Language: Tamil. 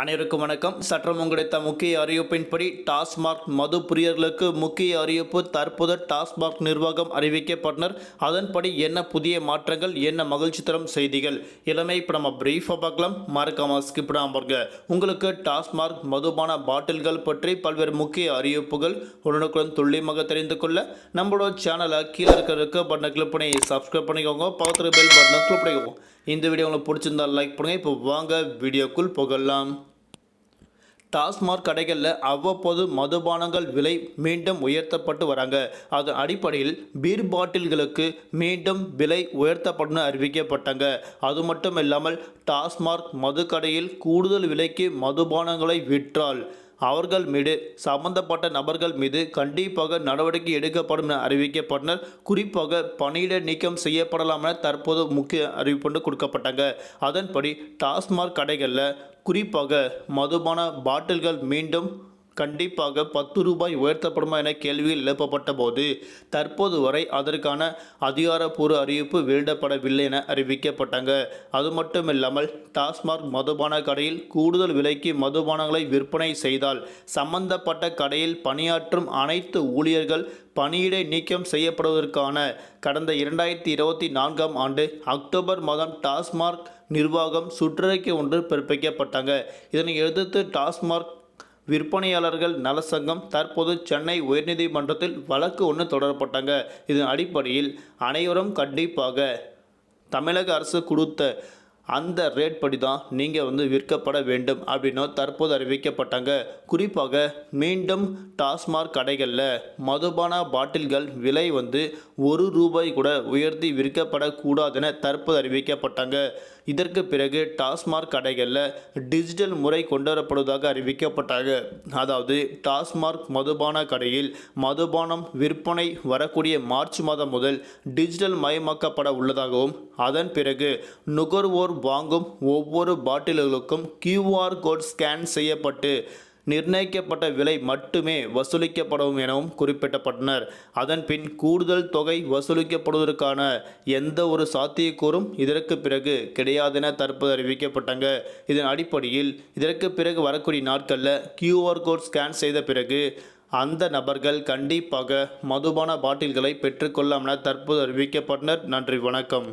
அனைவருக்கும் வணக்கம். சற்றம் கிடைத்த முக்கிய அறிவிப்பின்படி டாஸ்மாக் மது பிரியர்களுக்கு முக்கிய அறிவிப்பு தற்போது டாஸ்மாக் நிர்வாகம் அறிவிக்கப்பட்டனர். அதன்படி என்ன புதிய மாற்றங்கள் என்ன மகிழ்ச்சி தரும் செய்திகள்? எல்லாமே இப்போ நம்ம பிரீஃபாக பார்க்கலாம். மறக்காமல் ஸ்கிப் பாருங்க. உங்களுக்கு டாஸ்மாக் மதுபான பாட்டில்கள் பற்றி பல்வேறு முக்கிய அறிவிப்புகள் உடனுக்குடன் துல்லியமாக தெரிந்து கொள்ள நம்மளோட சேனலை கீழே இருக்கிறதுக்கு இருக்க பட்டனை கிளிக் பண்ணி சப்ஸ்கிரைப் பண்ணிக்கோங்க. பக்கத்தில் பெல் பட்டனை கிளிக் பண்ணிக்கோங்க. இந்த வீடியோ உங்களுக்கு பிடிச்சிருந்தா லைக் பண்ணுங்கள் இப்போ வாங்க வீடியோக்குள் புகழலாம் டாஸ்மாக் கடைகளில் அவ்வப்போது மதுபானங்கள் விலை மீண்டும் உயர்த்தப்பட்டு வராங்க. அதன் அடிப்படையில் பீர் பாட்டில்களுக்கு மீண்டும் விலை உயர்த்தப்படும் அறிவிக்கப்பட்டாங்க. அது மட்டும் இல்லாமல் டாஸ்மாக் மதுக்கடையில் கூடுதல் விலைக்கு மதுபானங்களை விற்றால் அவர்கள் மீது சம்பந்தப்பட்ட நபர்கள் மீது கண்டிப்பாக நடவடிக்கை எடுக்கப்படும் என அறிவிக்கப்பட்டனர். குறிப்பாக பணியிட நீக்கம் செய்யப்படலாம் என தற்போது முக்கிய அறிவிப்பு கொடுக்கப்பட்டாங்க. அதன்படி டாஸ்மாக் கடைகளில் குறிப்பாக மதுபான பாட்டில்கள் மீண்டும் கண்டிப்பாக பத்து ரூபாய் உயர்த்தப்படுமா என கேள்வியில் எழுப்பப்பட்ட போது தற்போது வரை அதற்கான அதிகாரப்பூர்வ அறிவிப்பு வெளியிடப்படவில்லை என அறிவிக்கப்பட்டாங்க. அது மட்டும் இல்லாமல் டாஸ்மாக் மதுபான கடையில் கூடுதல் விலைக்கு மதுபானங்களை விற்பனை செய்தால் சம்பந்தப்பட்ட கடையில் பணியாற்றும் அனைத்து ஊழியர்கள் பணியிடை நீக்கம் செய்யப்படுவதற்கான கடந்த இரண்டாயிரத்தி இருபத்தி நான்காம் ஆண்டு அக்டோபர் மாதம் டாஸ்மாக் நிர்வாகம் சுற்றறிக்கை ஒன்று பிறப்பிக்கப்பட்டாங்க. இதனை எதிர்த்து டாஸ்மாக் விற்பனையாளர்கள் நலசங்கம் தற்போது சென்னை உயர்நீதிமன்றத்தில் வழக்கு ஒன்று தொடரப்பட்டாங்க. இதன் அடிப்படையில் அனைவரும் கண்டிப்பாக தமிழக அரசு கொடுத்த அந்த ரேட் படி தான் நீங்கள் வந்து விற்கப்பட வேண்டும் அப்படின்னு தற்போது அறிவிக்கப்பட்டாங்க. குறிப்பாக மீண்டும் டாஸ்மாக் கடைகளில் மதுபான பாட்டில்கள் விலை வந்து ஒரு ரூபாய் கூட உயர்த்தி விற்கப்படக்கூடாதுன்னு தற்போது அறிவிக்கப்பட்டாங்க. இதற்கு பிறகு டாஸ்மாக் கடைகளில் டிஜிட்டல் முறை கொண்டு வரப்படுவதாக அறிவிக்கப்பட்டாங்க. அதாவது டாஸ்மாக் மதுபான கடையில் மதுபானம் விற்பனை வரக்கூடிய மார்ச் மாதம் முதல் டிஜிட்டல் மயமாக்கப்பட உள்ளதாகவும் அதன் பிறகு நுகர்வோர் வாங்கும் ஒவ்வொரு பாட்டில்களுக்கும் கியூஆர் கோட் ஸ்கேன் செய்யப்பட்டு நிர்ணயிக்கப்பட்ட விலை மட்டுமே வசூலிக்கப்படும் எனவும் குறிப்பிட்டப்பட்டனர். அதன்பின் கூடுதல் தொகை வசூலிக்கப்படுவதற்கான எந்த ஒரு சாத்தியக்கூறும் இதற்கு பிறகு கிடையாதென தற்போது அறிவிக்கப்பட்டாங்க. இதன் அடிப்படையில் இதற்கு பிறகு வரக்கூடிய நாட்களில் கியூஆர் கோட் ஸ்கேன் செய்த பிறகு அந்த நபர்கள் கண்டிப்பாக மதுபான பாட்டில்களை பெற்றுக்கொள்ளாமல் என தற்போது அறிவிக்கப்பட்டனர். நன்றி வணக்கம்.